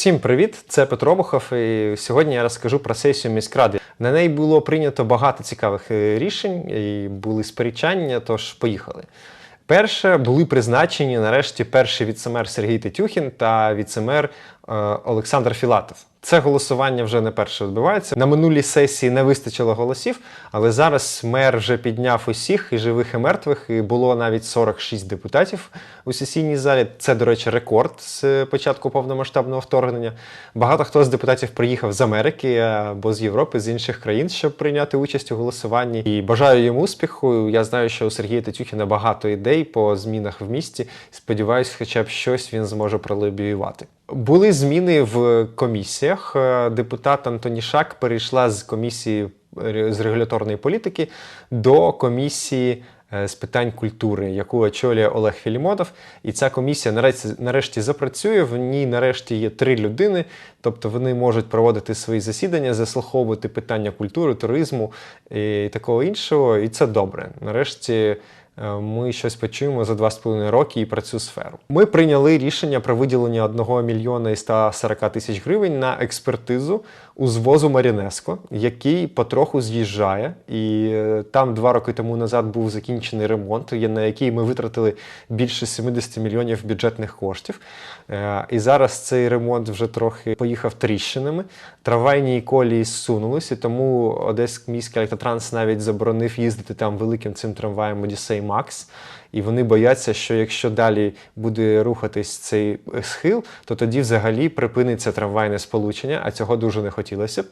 Всім привіт! Це Петро Бухов. І сьогодні я розкажу про сесію міськради. На неї було прийнято багато цікавих е, рішень і були сперечання, тож поїхали. Перше були призначені нарешті перший віцемер Сергій Тетюхін та віцемер Олександр Філатов. Це голосування вже не перше відбувається. На минулій сесії не вистачило голосів, але зараз мер вже підняв усіх і живих, і мертвих. І було навіть 46 депутатів у сесійній залі. Це, до речі, рекорд з початку повномасштабного вторгнення. Багато хто з депутатів приїхав з Америки або з Європи, з інших країн, щоб прийняти участь у голосуванні. І бажаю їм успіху. Я знаю, що у Сергія Тетюхіна багато ідей по змінах в місті. Сподіваюсь, хоча б щось він зможе пролобіювати. Були зміни в комісіях. Е, Депутат Антонішак перейшла з комісії з регуляторної політики до комісії е, з питань культури, яку очолює Олег Філімонов. І ця комісія нарешті, нарешті запрацює. В ній нарешті є три людини, тобто вони можуть проводити свої засідання, заслуховувати питання культури, туризму і такого іншого. І це добре. Нарешті е, ми щось почуємо за два з половиною роки і про цю сферу. Ми прийняли рішення про виділення 1 мільйона і 140 тисяч гривень на експертизу узвозу Марінеско, який потроху з'їжджає. І е, там два роки тому назад був закінчений ремонт, на який ми витратили більше 70 мільйонів бюджетних коштів. Е, І зараз цей ремонт вже трохи поїхав тріщинами. Трамвайні колії зсунулись, і тому Одеський міський електротранс навіть заборонив їздити там великим цим трамваєм Одіссей Макс. І вони бояться, що якщо далі буде рухатись цей схил, то тоді взагалі припиниться трамвайне сполучення, а цього дуже не хотілося б.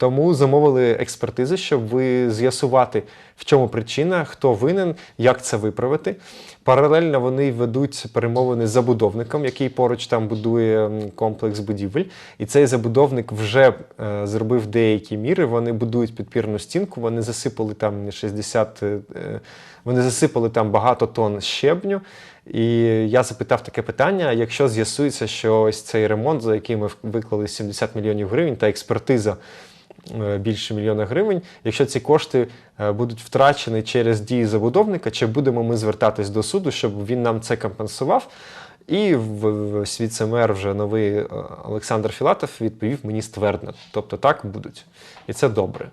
Тому замовили експертизи, щоб ви з'ясувати, в чому причина, хто винен, як це виправити. Паралельно вони ведуть перемовини з забудовником, який поруч там будує комплекс будівель. І цей забудовник вже е, зробив деякі міри. Вони будують підпірну стінку, вони засипали там 60, е, е, вони засипали там багато тонн щебню. І я запитав таке питання: якщо з'ясується, що ось цей ремонт, за який ми виклали 70 мільйонів гривень, та експертиза більше мільйона гривень, якщо ці кошти е, будуть втрачені через дії забудовника, чи будемо ми звертатись до суду, щоб він нам це компенсував? І в- в- віце-мер вже новий е, Олександр Філатов відповів мені ствердно. Тобто так будуть. І це добре.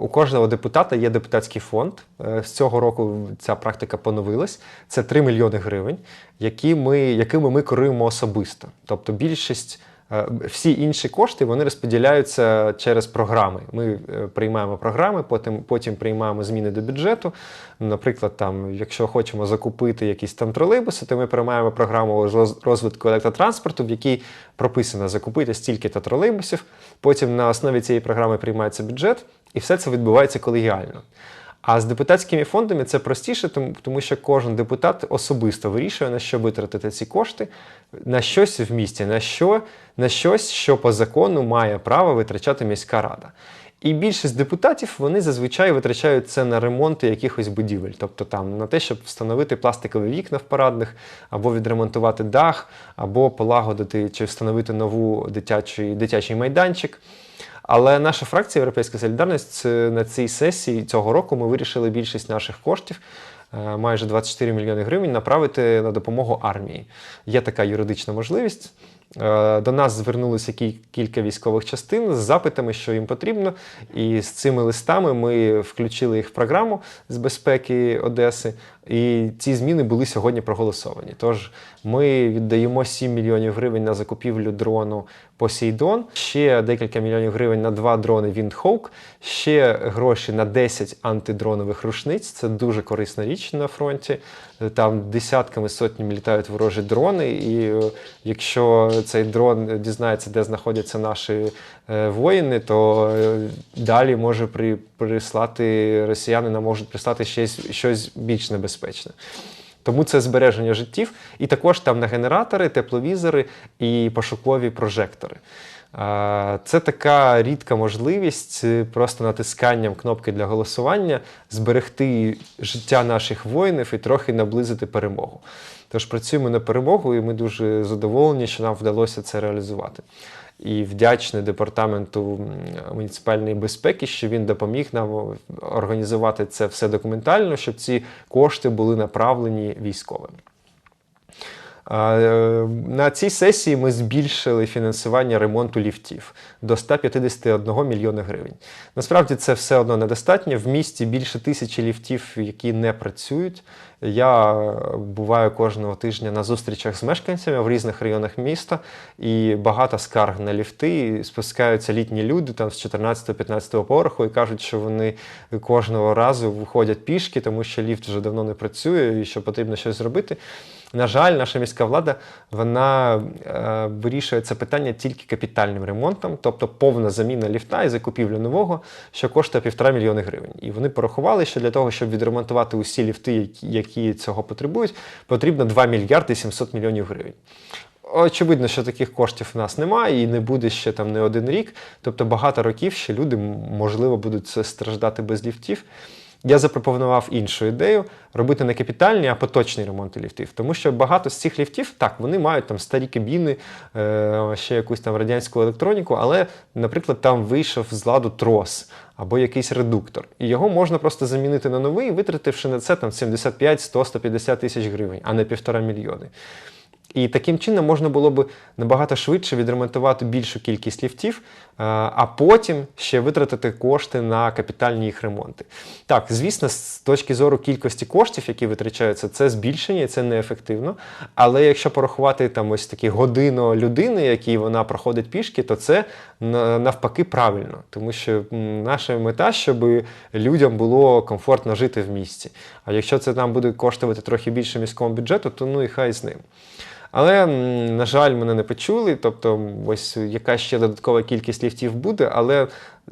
У кожного депутата є депутатський фонд. Е, З цього року ця практика поновилась. Це 3 мільйони гривень, які ми, якими ми керуємо особисто. Тобто більшість. Е, Всі інші кошти вони розподіляються через програми. Ми е, приймаємо програми, потім, потім приймаємо зміни до бюджету. Наприклад, там, якщо хочемо закупити якісь там тролейбуси, то ми приймаємо програму роз- розвитку електротранспорту, в якій прописано закупити стільки-то тролейбусів. Потім на основі цієї програми приймається бюджет, і все це відбувається колегіально. А з депутатськими фондами це простіше, тому, що кожен депутат особисто вирішує, на що витратити ці кошти, на щось в місті, на що, на щось, що по закону має право витрачати міська рада. І більшість депутатів вони зазвичай витрачають це на ремонти якихось будівель, тобто там на те, щоб встановити пластикові вікна в парадних, або відремонтувати дах, або полагодити чи встановити нову дитячий, дитячий майданчик. Але наша фракція Європейська Солідарність на цій сесії цього року ми вирішили більшість наших коштів, е, майже 24 мільйони гривень, направити на допомогу армії. Є така юридична можливість. Е, До нас звернулися кілька військових частин з запитами, що їм потрібно. І з цими листами ми включили їх в програму з безпеки Одеси. І ці зміни були сьогодні проголосовані. Тож ми віддаємо 7 мільйонів гривень на закупівлю дрону Посейдон, ще декілька мільйонів гривень на два дрони Windhawk, ще гроші на 10 антидронових рушниць. Це дуже корисна річ на фронті. Там десятками сотнями літають ворожі дрони, і е, якщо цей дрон дізнається, де знаходяться наші е, воїни, то е, далі може при, прислати росіяни нам можуть прислати щось, щось більш небезпечне. Тому це збереження життів, і також там на генератори, тепловізори і пошукові прожектори. Це така рідка можливість е, просто натисканням кнопки для голосування зберегти життя наших воїнів і трохи наблизити перемогу. Тож працюємо на перемогу, і ми дуже задоволені, що нам вдалося це реалізувати. І вдячний департаменту муніципальної безпеки, що він допоміг нам організувати це все документально, щоб ці кошти були направлені військовим. Е, На цій сесії ми збільшили фінансування ремонту ліфтів до 151 мільйона гривень. Насправді це все одно недостатньо. В місті більше тисячі ліфтів, які не працюють. Я буваю кожного тижня на зустрічах з мешканцями в різних районах міста, і багато скарг на ліфти. Спускаються літні люди там з 14-15 поверху і кажуть, що вони кожного разу виходять пішки, тому що ліфт вже давно не працює і що потрібно щось зробити. На жаль, наша міська влада вона е, вирішує це питання тільки капітальним ремонтом, тобто повна заміна ліфта і закупівля нового, що коштує півтора мільйони гривень. І вони порахували, що для того, щоб відремонтувати усі ліфти, які, які цього потребують, потрібно 2 мільярди 700 мільйонів гривень. Очевидно, що таких коштів у нас немає і не буде ще там не один рік. Тобто багато років ще люди, можливо, будуть страждати без ліфтів. Я запропонував іншу ідею робити не капітальні, а поточний ремонт ліфтів. Тому що багато з цих ліфтів, так, вони мають там старі кабіни, е, ще якусь там радянську електроніку, але, наприклад, там вийшов з ладу трос або якийсь редуктор. І його можна просто замінити на новий, витративши на це там 75, 100, 150 тисяч гривень, а не півтора мільйони. І таким чином можна було б набагато швидше відремонтувати більшу кількість ліфтів, а потім ще витратити кошти на капітальні їх ремонти. Так, звісно, з точки зору кількості коштів, які витрачаються, це збільшення, це неефективно. Але якщо порахувати там ось такі годину людини, які вона проходить пішки, то це навпаки правильно, тому що наша мета, щоб людям було комфортно жити в місті. А якщо це нам буде коштувати трохи більше міського бюджету, то ну і хай з ним. Але, на жаль, мене не почули. Тобто, ось яка ще додаткова кількість ліфтів буде, але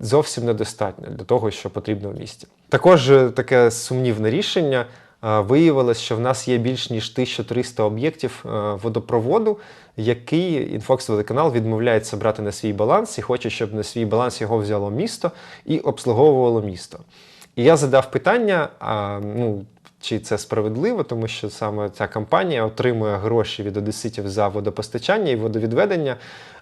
зовсім недостатньо для того, що потрібно в місті. Також е, таке сумнівне рішення. Е, виявилось, що в нас є більш ніж 1300 об'єктів е, водопроводу, який інфокс-водоканал відмовляється брати на свій баланс і хоче, щоб на свій баланс його взяло місто і обслуговувало місто. І я задав питання: а, ну, чи це справедливо, тому що саме ця компанія отримує гроші від одеситів за водопостачання і водовідведення.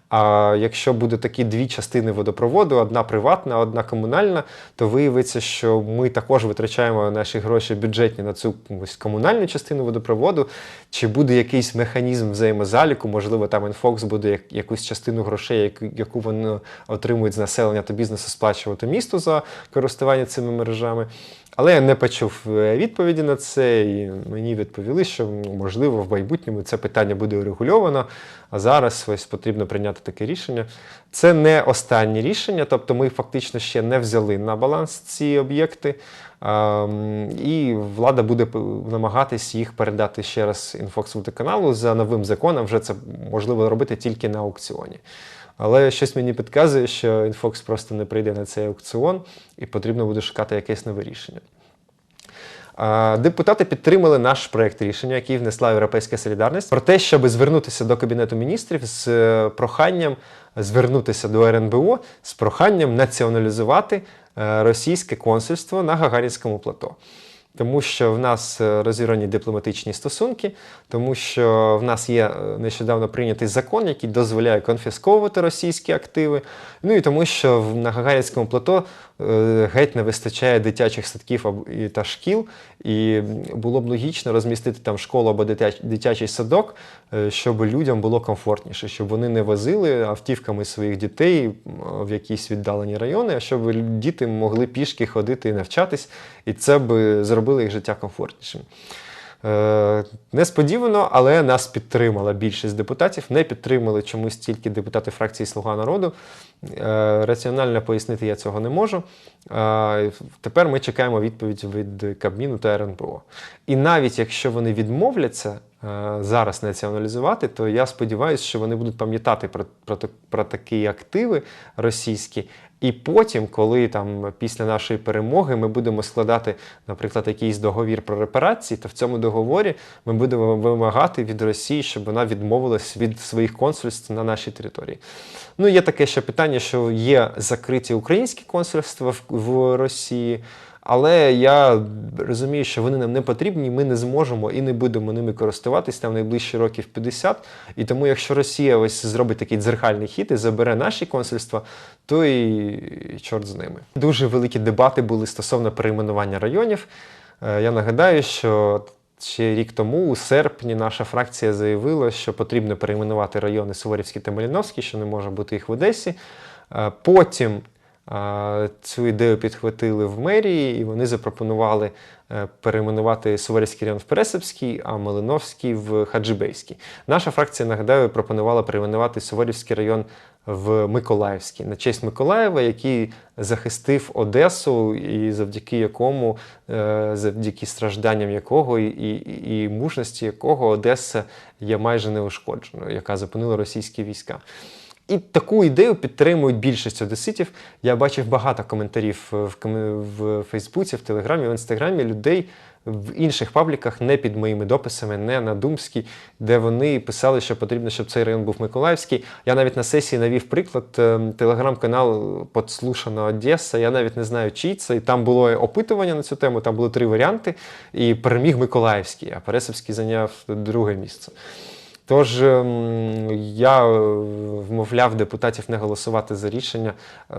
А якщо буде такі дві частини водопроводу, одна приватна, одна комунальна, то виявиться, що ми також витрачаємо наші гроші бюджетні на цю комунальну частину водопроводу, чи буде якийсь механізм взаємозаліку, можливо, там Інфокс буде якусь частину грошей, яку вони отримують з населення та бізнесу, сплачувати місту за користування цими мережами. Але я не почув е, відповіді на це, і мені відповіли, що можливо в майбутньому це питання буде урегульовано. А зараз ось потрібно прийняти таке рішення. Це не останнє рішення, тобто ми фактично ще не взяли на баланс ці об'єкти, і влада буде намагатись їх передати ще раз інфокс-водоканалу за новим законом. Вже це можливо робити тільки на аукціоні. Але щось мені підказує, що Інфокс просто не прийде на цей аукціон і потрібно буде шукати якесь нове рішення. Депутати підтримали наш проєкт рішення, який внесла Європейська солідарність, про те, щоб звернутися до Кабінету міністрів з е, проханням звернутися до РНБО з проханням націоналізувати е, російське консульство на Гагарінському плато тому що в нас е, розірвані дипломатичні стосунки, тому що в нас є е, нещодавно прийнятий закон, який дозволяє конфісковувати російські активи. Ну і тому, що на Гагарінському плато е, геть не вистачає дитячих садків та шкіл, і було б логічно розмістити там школу або дитячий садок, щоб людям було комфортніше, щоб вони не возили автівками своїх дітей в якісь віддалені райони, а щоб діти могли пішки ходити і навчатись, і це б зробило зробили їх життя комфортнішим. Е, несподівано, але нас підтримала більшість депутатів. Не підтримали чомусь тільки депутати фракції Слуга народу. Е, раціонально пояснити я цього не можу. Е, тепер ми чекаємо відповідь від Кабміну та РНБО. І навіть якщо вони відмовляться зараз націоналізувати, то я сподіваюся, що вони будуть пам'ятати про, про, про такі активи російські і потім, коли там після нашої перемоги ми будемо складати, наприклад, якийсь договір про репарації, то в цьому договорі ми будемо вимагати від Росії, щоб вона відмовилась від своїх консульств на нашій території. Ну, є таке ще питання, що є закриті українські консульства в в Росії. Але я розумію, що вони нам не потрібні, ми не зможемо і не будемо ними користуватись там найближчі років 50. І тому, якщо Росія ось зробить такий дзеркальний хід і забере наші консульства, то і чорт з ними. Дуже великі дебати були стосовно перейменування районів. Е, я нагадаю, що ще рік тому, у серпні, наша фракція заявила, що потрібно перейменувати райони Суворівський та Маліновський, що не може бути їх в Одесі. Е, Потім цю ідею підхватили в мерії, і вони запропонували е, перейменувати Суворівський район в Пересипський, а Малиновський в Хаджибейський. Наша фракція, нагадаю, пропонувала перейменувати Суворівський район в Миколаївський на честь Миколаєва, який захистив Одесу, і завдяки якому, е, завдяки стражданням якого і, і, і мужності якого Одеса є майже неушкодженою, яка зупинила російські війська. І таку ідею підтримують більшість одеситів. Я бачив багато коментарів в, в Фейсбуці, в Телеграмі, в Інстаграмі людей в інших пабліках, не під моїми дописами, не на Думській, де вони писали, що потрібно, щоб цей район був Миколаївський. Я навіть на сесії навів приклад ем, телеграм-канал Подслушана Одеса. Я навіть не знаю, чий це. І там було опитування на цю тему, там було три варіанти, і переміг Миколаївський, а Пересипський зайняв друге місце. Тож ем, я е, вмовляв депутатів не голосувати за рішення е,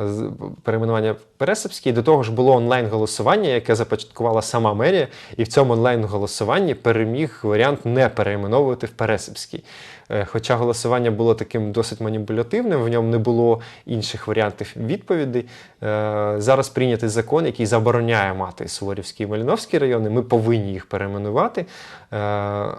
перейменування Пересипській. До того ж було онлайн-голосування, яке започаткувала сама мерія, і в цьому онлайн-голосуванні переміг варіант не перейменовувати в Пересипський. Е, Хоча голосування було таким досить маніпулятивним, в ньому не було інших варіантів відповідей. Е, Зараз прийнятий закон, який забороняє мати Суворівський і Маліновський райони. Ми повинні їх перейменувати. Е,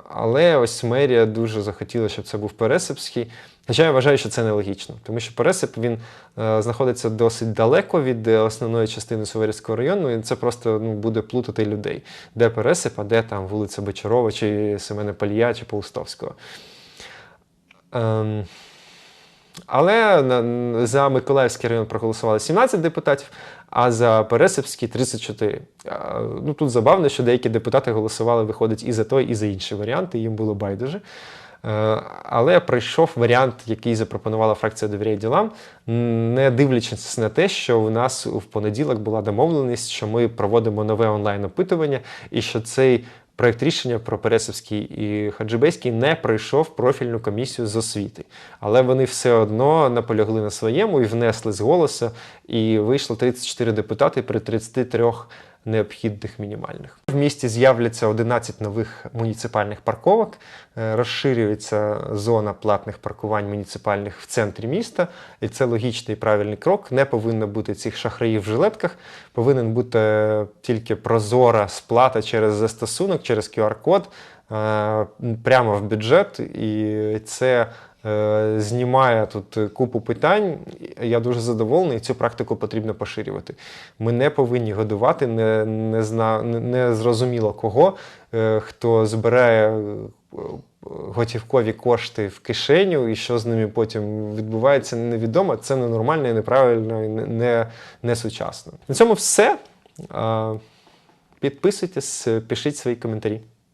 Але ось мерія дуже захотіла, щоб це був Пересипський. Хоча я вважаю, що це нелогічно, тому що Пересип він е, знаходиться досить далеко від основної частини Суворівського району, і це просто ну, буде плутати людей. Де Пересип, а де там вулиця Бочарова, чи Семена Палія, чи Паустовського. Ем, але за Миколаївський район проголосували 17 депутатів, а за Пересипський 34. Ну тут забавно, що деякі депутати голосували, виходить, і за той, і за інші варіанти, їм було байдуже. Е, Але прийшов варіант, який запропонувала фракція «Довіряє ділам, не дивлячись на те, що у нас в понеділок була домовленість, що ми проводимо нове онлайн-опитування, і що цей проєкт рішення про Пересевський і Хаджибейський не пройшов профільну комісію з освіти. Але вони все одно наполягли на своєму і внесли з голосу, і вийшло 34 депутати при 33 необхідних мінімальних. В місті з'являться 11 нових муніципальних парковок, е, розширюється зона платних паркувань муніципальних в центрі міста, і це логічний і правильний крок. Не повинно бути цих шахраїв в жилетках, повинен бути тільки прозора сплата через застосунок, через QR-код е, прямо в бюджет, і це е, знімає тут купу питань. Я дуже задоволений, цю практику потрібно поширювати. Ми не повинні годувати не, не, зна, не, зрозуміло кого, е, хто збирає е, готівкові кошти в кишеню, і що з ними потім відбувається, невідомо. Це ненормально, і неправильно, і не, не, сучасно. На цьому все. Підписуйтесь, пишіть свої коментарі.